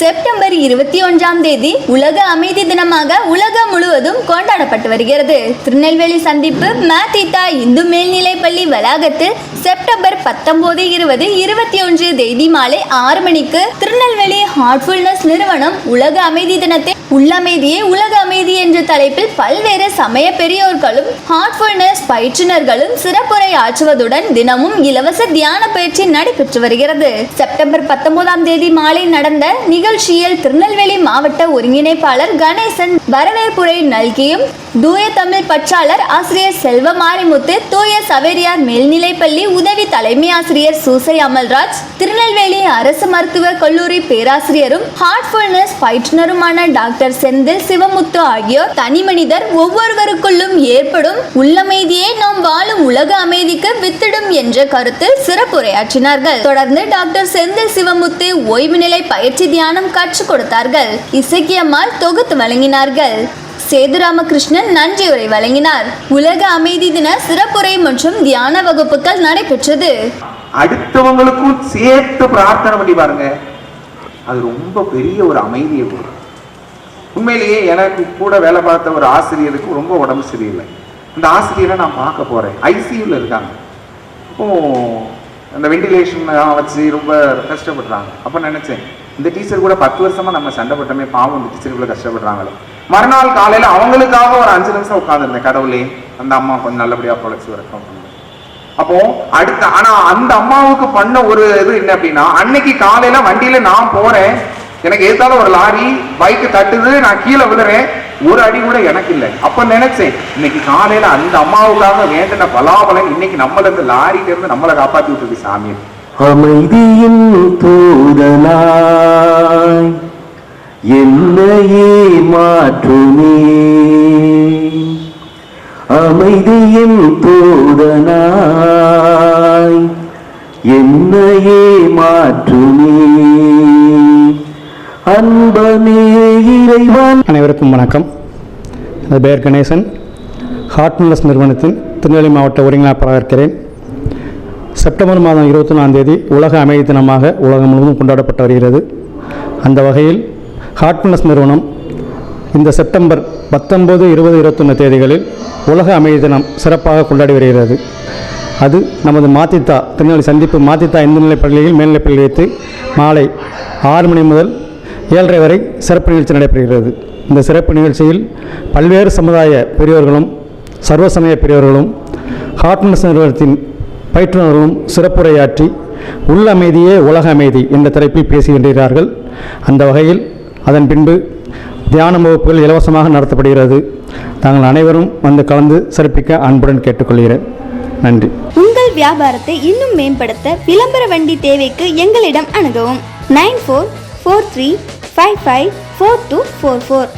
September இருபத்தி ஒன்றாம் தேதி உலக அமைதி தினமாக உலகம் முழுவதும் கொண்டாடப்பட்டு வருகிறது. திருநெல்வேலி சந்திப்பு மேத்திதா இந்து மேல்நிலைப்பள்ளி வளாகத்தில் செப்டம்பர் பத்தொன்பது இருபது இருபத்தி ஒன்று தேதி மாலை ஆறு மணிக்கு திருநெல்வேலி ஹார்ட்ஃபுல்னஸ் நிறுவனம் உலக அமைதி தினத்தை உள்ளமைதியே உலக அமைதி தலைப்பில் பல்வேறு சமய பெரியோர்களும் ஹார்ட்ஃபுல்னஸ் பயிற்றுனர்களும் சிறப்புரை ஆற்றுவதுடன் தினமும் இலவச தியான பயிற்சி நடைபெற்று வருகிறது. செப்டம்பர் பத்தொன்பதாம் தேதி மாலை நடந்த நிகழ்ச்சியில் திருநெல்வேலி மாவட்ட ஒருங்கிணைப்பாளர் கணேசன் வரவேற்புரை நல்கியும் தூய தமிழ் பற்றாளர் ஆசிரியர் செல்வ மாரிமுத்து தூய சவேரியார் மேல்நிலைப்பள்ளி உதவி தலைமை ஆசிரியர் சூசை அமல்ராஜ் திருநெல்வேலி அரசு மருத்துவக் கல்லூரி பேராசிரியரும் ஹார்ட்ஃபுல்னஸ் பயிற்றுனருமான டாக்டர் செந்தில் சிவமுத்து ஆகியோர் தனி மனிதர் ஒவ்வொருவருக்குள்ளும் ஏற்படும் உள்ளமைதியே நாம் வாழும் உலக அமைதிக்கு வித்திடும் என்ற கருத்தில் சிறப்புரையாற்றினார்கள். தொடர்ந்து டாக்டர் செந்தில் சிவமுத்து ஓய்வு நிலை பயிற்சி தியானம் கற்றுக் கொடுத்தார்கள். இசக்கியம்மாள் தொகுத்து வழங்கினார்கள். சேதுராமகிருஷ்ணன் நன்றியுரை வழங்கினார். உலக அமைதி தின சிறப்புரை மற்றும் தியான வகுப்புகள் நடைபெற்றது. அடுத்தவங்களுக்கும் சேர்த்து பிரார்த்தனை பண்ணி பாருங்க. அது ரொம்ப பெரிய ஒரு அமைதியை கொடுக்கும். உண்மையிலேயே எனக்கு கூட வேலை பார்த்த ஒரு ஆசிரியருக்கு ரொம்ப உடம்பு சரியில்லை. அந்த ஆசிரியரை நான் பார்க்க போறேன். ஐசியூல இருக்காங்க. இப்போ அந்த வெண்டிலேஷன் வச்சு ரொம்ப கஷ்டப்படுறாங்க. அப்போ நினைச்சேன் இந்த டீச்சர் கூட பத்து வருஷமா நம்ம சண்டை போட்டோமே பாவம் இந்த டீச்சர் இவ்வளோ கஷ்டப்படுறாங்களே. மறுநாள் காலையில அவங்களுக்காக ஒரு அஞ்சு நிமிஷம் உட்காந்துருந்தேன் கடவுளே அந்த அம்மா கொஞ்சம் நல்லபடியா பொழைச்சி வரட்டும் அப்போ அடுத்த ஆனா அந்த அம்மாவுக்கு பண்ண ஒரு இது என்ன அப்படின்னா அன்னைக்கு காலையில வண்டியில நான் போறேன். எனக்கு எதிர்த்தால ஒரு லாரி பைக் தட்டுது நான் கீழே விழுறேன். ஒரு அடி கூட எனக்கு இல்லை. அப்ப நினைச்சேன் இன்னைக்கு காலையில அந்த அம்மாவுக்காக வேண்டின பலாபலன் இன்னைக்கு நம்மள இருந்து லாரிட்ட இருந்து நம்மளை காப்பாத்தி விட்டுருக்கு சாமி அமைதியின் தூதனாய் என் மாற்றுமே அமைதியின் தூதனாய் என்னையே மாற்றுமே. அன்பனே இறைவன். அனைவருக்கும் வணக்கம். எனது பெயர் கணேசன். ஹார்ட்னஸ் நிறுவனத்தின் திருநெல்வேலி மாவட்ட ஒருங்கிணைப்பாளராக இருக்கிறேன். செப்டம்பர் மாதம் இருபத்தி நாலாம் தேதி உலக அமைதி தினமாக உலகம் முழுவதும் கொண்டாடப்பட்டு வருகிறது. அந்த வகையில் ஹார்ட்னஸ் நிறுவனம் இந்த செப்டம்பர் பத்தொன்பது இருபது இருபத்தொன்று தேதிகளில் உலக அமைதி தினம் சிறப்பாக கொண்டாடி வருகிறது. அது நமது மாத்தித்தா திருநெல்வேலி சந்திப்பு மாத்தித்தா இந்து நிலைப் பள்ளியில் மேல்நிலைப் பள்ளி வைத்து மாலை ஆறு மணி முதல் ஏழரை வரை சிறப்பு நிகழ்ச்சி நடைபெறுகிறது. இந்த சிறப்பு நிகழ்ச்சியில் பல்வேறு சமுதாய பெரியோர்களும் சர்வசமய பெரியோர்களும் ஹார்ட்னஸ் நிறுவனத்தின் பயிற்றுநர்களும் சிறப்புரையாற்றி உள்ள அமைதியே உலக அமைதி என்ற தலைப்பில் பேசுகின்றார்கள் அந்த வகையில் அதன் பின்பு தியான வகுப்புகள் இலவசமாக நடத்தப்படுகிறது. தாங்கள் அனைவரும் வந்து கலந்து சிறப்பிக்க அன்புடன் கேட்டுக்கொள்கிறேன். நன்றி. உங்கள் வியாபாரத்தை இன்னும் மேம்படுத்த விளம்பர வண்டி தேவைக்கு எங்களிடம் அணுகவும். Nine four four three five five four two four four.